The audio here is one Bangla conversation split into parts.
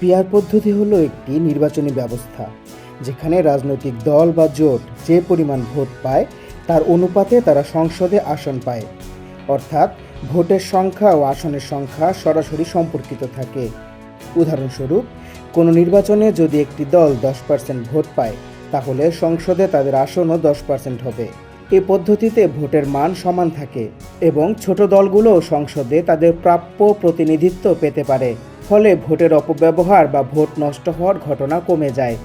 পিয়ার পদ্ধতি হলো একটি নির্বাচনী ব্যবস্থা, যেখানে রাজনৈতিক দল বা জোট যে পরিমাণ ভোট পায়, তার অনুপাতে তারা সংসদে আসন পায়। অর্থাৎ, ভোটের সংখ্যা ও আসনের সংখ্যা সরাসরি সম্পর্কিত থাকে। উদাহরণস্বরূপ, কোনো নির্বাচনে যদি একটি দল দশ পার্সেন্ট ভোট পায়, তাহলে সংসদে তাদের আসনও দশ পার্সেন্ট হবে। এই পদ্ধতিতে ভোটের মান সমান থাকে এবং ছোট দলগুলো সংসদে তাদের প্রাপ্য প্রতিনিধিত্ব পেতে পারে। ফলে ভোটের অপব্যবহার বা ভোট নষ্ট হওয়ার ঘটনা কমে যায়।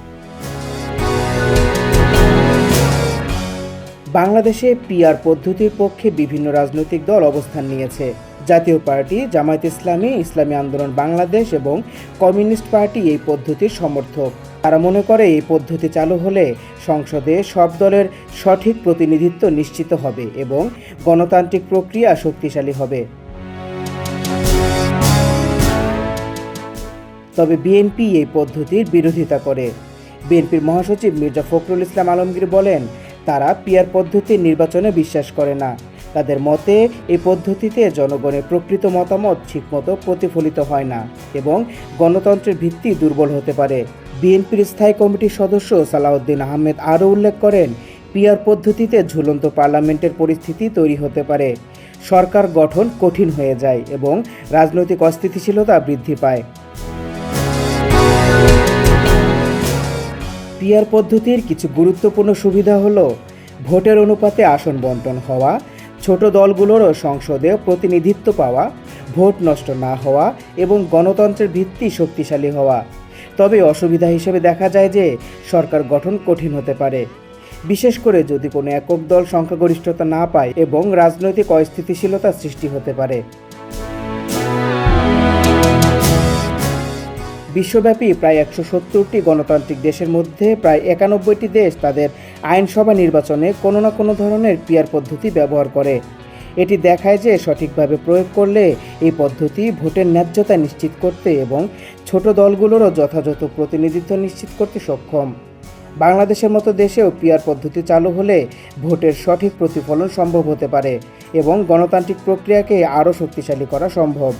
বাংলাদেশে পিআর পদ্ধতির পক্ষে বিভিন্ন রাজনৈতিক দল অবস্থান নিয়েছে। জাতীয় পার্টি, জামায়াত ইসলামী ইসলামী আন্দোলন বাংলাদেশ এবং কমিউনিস্ট পার্টি এই পদ্ধতির সমর্থক। তারা মনে করে এই পদ্ধতি চালু হলে সংসদে সব দলের সঠিক প্রতিনিধিত্ব নিশ্চিত হবে এবং গণতান্ত্রিক প্রক্রিয়া শক্তিশালী হবে। তবে বিএনপি এই পদ্ধতির বিরোধিতা করে। বিএনপির মহাসচিব মির্জা ফখরুল ইসলাম আলমগীর বলেন, তারা পিয়ার পদ্ধতির নির্বাচনে বিশ্বাস করে না। তাদের মতে, এই পদ্ধতিতে জনগণের প্রকৃত মতামত ঠিকমতো প্রতিফলিত হয় না এবং গণতন্ত্রের ভিত্তি দুর্বল হতে পারে। বিএনপির স্থায়ী কমিটির সদস্য সালাউদ্দিন আহমেদ আরও উল্লেখ করেন, পিয়ার পদ্ধতিতে ঝুলন্ত পার্লামেন্টের পরিস্থিতি তৈরি হতে পারে। সরকার গঠন কঠিন হয়ে যায় এবং রাজনৈতিক অস্থিতিশীলতা বৃদ্ধি পায়। পিয়ার পদ্ধতির কিছু গুরুত্বপূর্ণ সুবিধা হলো, ভোটের অনুপাতে আসন বন্টন হওয়া, ছোট দলগুলোরও সংসদে প্রতিনিধিত্ব পাওয়া, ভোট নষ্ট না হওয়া এবং গণতন্ত্রের ভিত্তি শক্তিশালী হওয়া। তবে অসুবিধা হিসেবে দেখা যায় যে, সরকার গঠন কঠিন হতে পারে। বিশেষ করে যদি কোনো একক দল সংখ্যাগরিষ্ঠতা না পায় এবং রাজনৈতিক অস্থিতিশীলতা সৃষ্টি হতে পারে। বিশ্বব্যাপী প্রায় একশো সত্তরটি গণতান্ত্রিক দেশের মধ্যে প্রায় একানব্বইটি দেশ তাদের আইনসভা নির্বাচনে কোনো না কোনো ধরনের পিয়ার পদ্ধতি ব্যবহার করে। এটি দেখায় যে সঠিকভাবে প্রয়োগ করলে এই পদ্ধতি ভোটের ন্যায্যতা নিশ্চিত করতে এবং ছোট দলগুলোরও যথাযথ প্রতিনিধিত্ব নিশ্চিত করতে সক্ষম। বাংলাদেশের মতো দেশেও পিয়ার পদ্ধতি চালু হলে ভোটের সঠিক প্রতিফলন সম্ভব হতে পারে এবং গণতান্ত্রিক প্রক্রিয়াকে আরও শক্তিশালী করা সম্ভব।